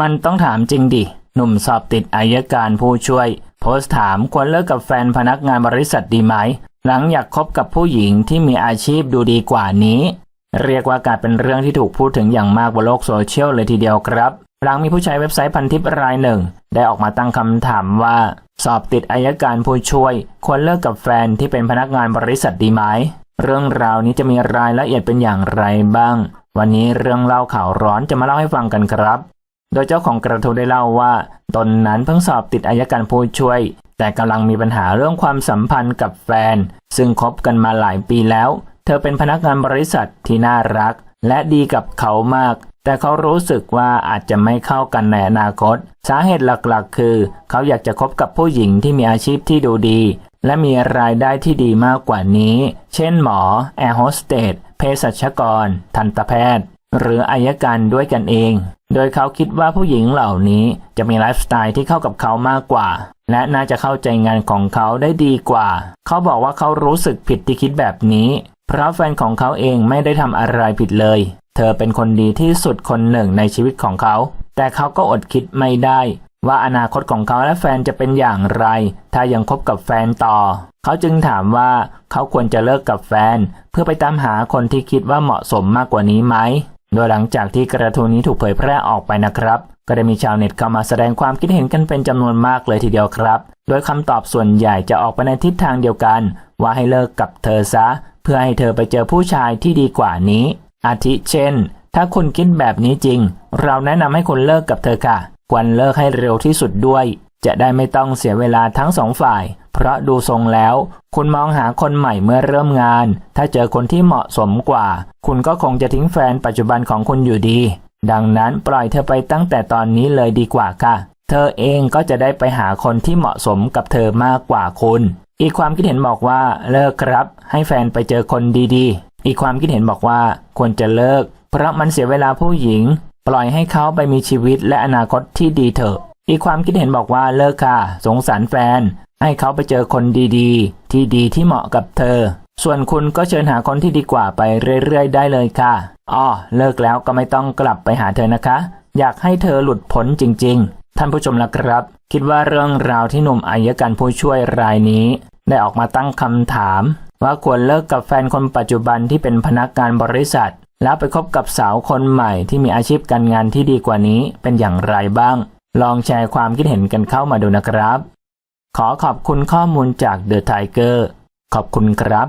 มันต้องถามจริงดิ หนุ่มสอบติดอายการผู้ช่วย โพสต์ถามควรเลิกกับแฟนพนักงานบริษัทดีไหม หลังอยากคบกับผู้หญิงที่มีอาชีพดูดีกว่านี้ เรียกว่ากลายเป็นเรื่องที่ถูกพูดถึงอย่างมากบนโลกโซเชียลเลยทีเดียวครับ หลังมีผู้ใช้เว็บไซต์พันทิปรายหนึ่ง ได้ออกมาตั้งคำถามว่า สอบติดอายการผู้ช่วย ควรเลิกกับแฟนที่เป็นพนักงานบริษัทดีไหม เรื่องราวนี้จะมีรายละเอียดเป็นอย่างไรบ้าง วันนี้เรื่องเล่าข่าวร้อนจะมาเล่าให้ฟังกันครับ โดยเจ้าของกระทู้ได้เล่าว่า ตนนั้นเพิ่งสอบติดอายการผู้ช่วย แต่กำลังมีปัญหาเรื่องความสัมพันธ์กับแฟน ซึ่งคบกันมาหลายปีแล้ว เธอเป็นพนักงานบริษัทที่น่ารัก และดีกับเขามาก แต่เขารู้สึกว่าอาจจะไม่เข้ากันในอนาคต สาเหตุหลักๆ คือ เขาอยากจะคบกับผู้หญิงที่มีอาชีพที่ดูดี และมีรายได้ที่ดีมากกว่านี้ เช่นหมอ แอร์โฮสเตสเภสัชกร ทันตแพทย์ หรืออายการด้วยกันเอง โดยเขาคิดว่าผู้หญิงเหล่านี้จะมีไลฟ์สไตล์ที่เข้ากับเขามากกว่า และน่าจะเข้าใจงานของเขาได้ดีกว่า เขาบอกว่าเขารู้สึกผิดที่คิดแบบนี้ เพราะแฟนของเขาเองไม่ได้ทำอะไรผิดเลย เธอเป็นคนดีที่สุดคนหนึ่งในชีวิตของเขา แต่เขาก็อดคิดไม่ได้ ว่าอนาคตของเขาและแฟนจะเป็นอย่างไร ถ้ายังคบกับแฟนต่อ เขาจึงถามว่าเขาควรจะเลิกกับแฟน เพื่อไปตามหาคนที่คิดว่าเหมาะสมมากกว่านี้ไหม โดยหลังจากที่กระทู้นี้ถูกเผยแพร่ออกไปนะครับ ก็ได้มีชาวเน็ตเข้ามาแสดงความคิดเห็นกันเป็นจำนวนมากเลยทีเดียวครับ โดยคำตอบส่วนใหญ่จะออกไปในทิศทางเดียวกัน ว่าให้เลิกกับเธอซะ เพื่อให้เธอไปเจอผู้ชายที่ดีกว่านี้ อาทิเช่น ถ้าคุณคิดแบบนี้จริง เราแนะนำให้คุณเลิกกับเธอค่ะควรเลิกให้เร็วที่สุดด้วย จะได้ไม่ต้องเสียเวลาทั้งสองฝ่าย เพราะดูทรงแล้ว คุณมองหาคนใหม่เมื่อเริ่มงาน ถ้าเจอคนที่เหมาะสมกว่า คุณก็คงจะทิ้งแฟนปัจจุบันของคุณอยู่ดี ดังนั้นปล่อยเธอไปตั้งแต่ตอนนี้เลยดีกว่าค่ะ เธอเองก็จะได้ไปหาคนที่เหมาะสมกับเธอมากกว่าคุณ อีกความคิดเห็นบอกว่าเลิกครับ ให้แฟนไปเจอคนดีๆ อีกความคิดเห็นบอกว่าควรจะเลิก เพราะมันเสียเวลาผู้หญิง ปล่อยให้เขาไปมีชีวิตและอนาคตที่ดีเถอะอีกความคิดเห็นบอกว่าเลิกค่ะ สงสารแฟน ให้เขาไปเจอคนดีๆ ที่ดีที่เหมาะกับเธอ ส่วนคุณก็เชิญหาคนที่ดีกว่าไปเรื่อยๆ ได้เลยค่ะอ้อเลิกแล้วก็ไม่ต้องกลับไปหาเธอนะคะ อยากให้เธอหลุดพ้นจริง ๆ ท่านผู้ชมละครับ คิดว่าเรื่องราวที่หนุ่มอายการผู้ช่วยรายนี้ ได้ออกมาตั้งคำถาม ว่าควรเลิกกับแฟนคนปัจจุบันที่เป็นพนักงานบริษัท แล้วไปคบกับสาวคนใหม่ที่มีอาชีพการงานที่ดีกว่านี้เป็นอย่างไรบ้าง ลองแชร์ความคิดเห็นกันเข้ามาดูนะครับ ขอขอบคุณข้อมูลจาก The Tiger ขอบคุณครับ